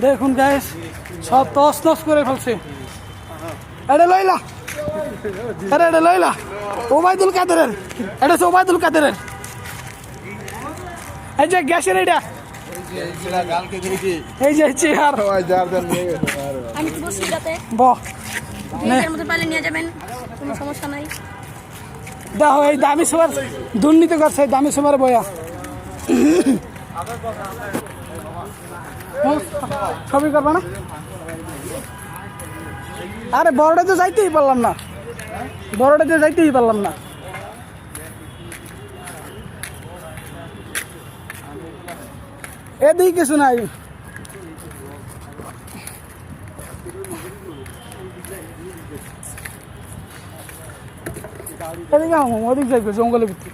দেখুন গ্যাস সব তস নস করে ফেলছে। এটা লইলা আরে এটা লইলা ওবায়দুল কাদেরের। এটা হচ্ছে ওবায়দুল কাদেরের। এই যে গ্যাসের এটা এই যে চেয়ার। আমি তো বসছি যাতে। বহ। নিজের মতো পালে নিয়ে যাবেন কোনো সমস্যা নাই। দেখো এই দামি সবার দুর্নীতি করছে দামি সবার বয়া। ছবি করবে না? আরে বড়টা তো যাইতেই পারলাম না। বড়টা তো যাইতেই পারলাম না। এদিকে কিছু নাই। এদিকে ওদিক যাইবে জঙ্গলের ভিতরে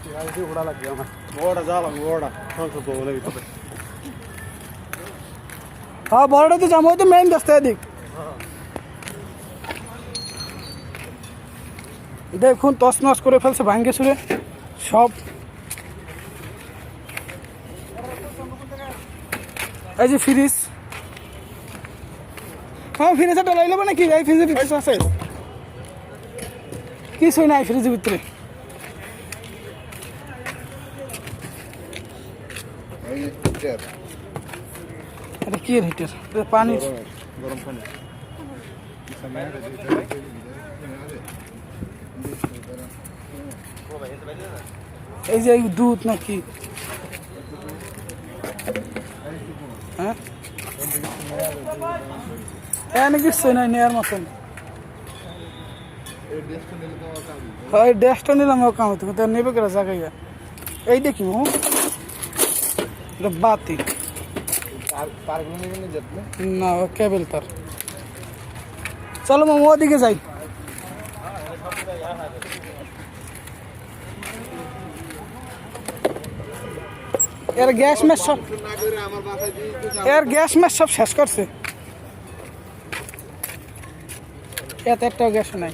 হ্যাঁ বড়টা তো যাব ওই তো মেইন রাস্তা এদিক। দেখুন তস নস করে ফেলছে ভাঙ্গে সুরে সব। এই যে ফ্রিজ। হ্যাঁ ফ্রিজে ডলাই নেব নাকি? এই ফ্রিজে ফ্রিজ আছে। কিছুই নাই ফ্রিজের ভিতরে। এটা কি হিটার পানি এই যে দুধ নাকি? হ্যাঁ? কিছুই নাই নেওয়ার মতন। হয় ড্যাশটা নিলাম ও কাম হতো কিন্তু নেবে করে জায়গায় এই দেখি ও এটা বাতি না ও কেবল তার। চলো মামা ওদিকে যাই। এর গ্যাস ম্যাচ সব এর গ্যাস ম্যাচ সব শেষ করছে। এত একটাও গ্যাস নাই।